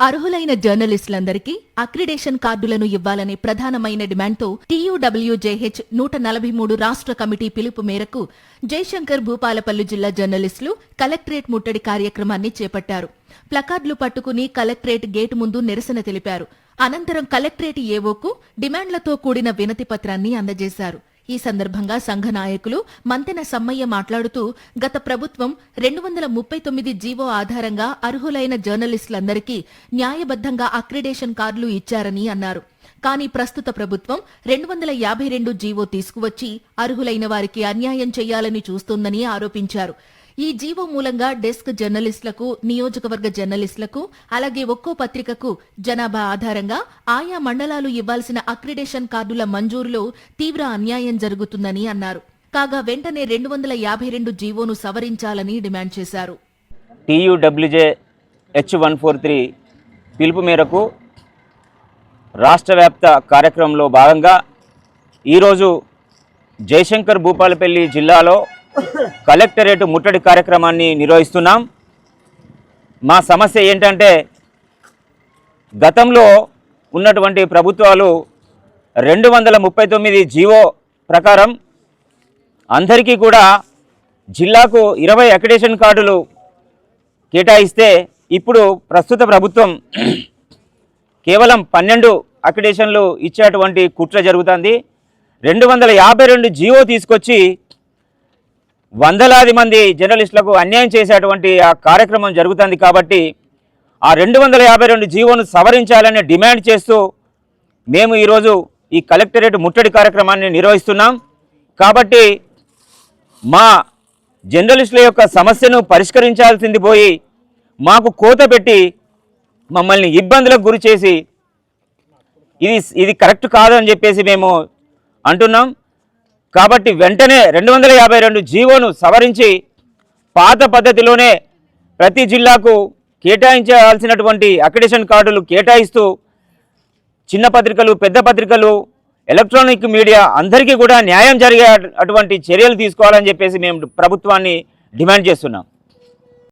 అర్హులైన జర్నలిస్టులందరికీ అక్రిడేషన్ కార్డులను ఇవ్వాలనే ప్రధానమైన డిమాండ్తో టీయూడబ్ల్యూజేహెచ్ నూట నలభై మూడు రాష్ట్ర కమిటీ పిలుపు మేరకు జయశంకర్ భూపాలపల్లి జిల్లా జర్నలిస్టులు కలెక్టరేట్ ముట్టడి కార్యక్రమాన్ని చేపట్టారు. ప్లకార్డులు పట్టుకుని కలెక్టరేట్ గేటు ముందు నిరసన తెలిపారు. అనంతరం కలెక్టరేట్ ఏవోకు డిమాండ్లతో కూడిన వినతి పత్రాన్ని అందజేశారు. ఈ సందర్భంగా సంఘ నాయకులు మంతెన సమ్మయ్య మాట్లాడుతూ గత ప్రభుత్వం రెండు వందల ముప్పై తొమ్మిది జీవో ఆధారంగా అర్హులైన జర్నలిస్టులందరికీ న్యాయబద్దంగా అక్రిడేషన్ కార్డులు ఇచ్చారని అన్నారు. కానీ ప్రస్తుత ప్రభుత్వం రెండు వందల యాభై రెండు జీవో తీసుకువచ్చి అర్హులైన వారికి అన్యాయం చేయాలని చూస్తోందని ఆరోపించారు. ఈ జీవో మూలంగా డెస్క్ జర్నలిస్టులకు నియోజకవర్గ జర్నలిస్టులకు అలాగే ఒక్కో పత్రికకు జనాభా ఆధారంగా ఆయా మండలాలు ఇవ్వాల్సిన అక్రిడేషన్ కార్డుల మంజూరులో తీవ్ర అన్యాయం జరుగుతుందని అన్నారు. కాగా వెంటనే రెండు వందల యాభై రెండు జీవోను సవరించాలని డిమాండ్ చేశారు. TUWJ H one four three పిలుపు మేరకు రాష్ట్ర వ్యాప్త కార్యక్రమంలో భాగంగా ఈరోజు జయశంకర్ భూపాలపల్లి జిల్లాలో కలెక్టరేట్ ముట్టడి కార్యక్రమాన్ని నిర్వహిస్తున్నాం. మా సమస్య ఏంటంటే గతంలో ఉన్నటువంటి ప్రభుత్వాలు రెండు వందల ముప్పై తొమ్మిది జీవో ప్రకారం అందరికీ కూడా జిల్లాకు ఇరవై అక్రిడేషన్ కార్డులు కేటాయిస్తే ఇప్పుడు ప్రస్తుత ప్రభుత్వం కేవలం పన్నెండు అక్రిడేషన్లు ఇచ్చేటువంటి కుట్ర జరుగుతుంది. రెండు వందల యాభై రెండు జీవో తీసుకొచ్చి వందలాది మంది జర్నలిస్టులకు అన్యాయం చేసేటువంటి ఆ కార్యక్రమం జరుగుతుంది కాబట్టి ఆ రెండు వందల యాభై రెండు జీవోను సవరించాలని డిమాండ్ చేస్తూ మేము ఈరోజు ఈ కలెక్టరేట్ ముట్టడి కార్యక్రమాన్ని నిర్వహిస్తున్నాం. కాబట్టి మా జర్నలిస్టుల యొక్క సమస్యను పరిష్కరించాల్సింది పోయి మాకు కోత పెట్టి మమ్మల్ని ఇబ్బందులకు గురి చేసి ఇది ఇది కరెక్ట్ కాదని చెప్పేసి మేము అంటున్నాం. కాబట్టి వెంటనే రెండు వందల యాభై రెండు జీవోను సవరించి పాత పద్ధతిలోనే ప్రతి జిల్లాకు కేటాయించాల్సినటువంటి అక్రిడేషన్ కార్డులు కేటాయిస్తూ చిన్న పత్రికలు పెద్ద పత్రికలు ఎలక్ట్రానిక్ మీడియా అందరికీ కూడా న్యాయం జరిగే అటువంటి చర్యలు తీసుకోవాలని చెప్పేసి మేము ప్రభుత్వాన్ని డిమాండ్ చేస్తున్నాం.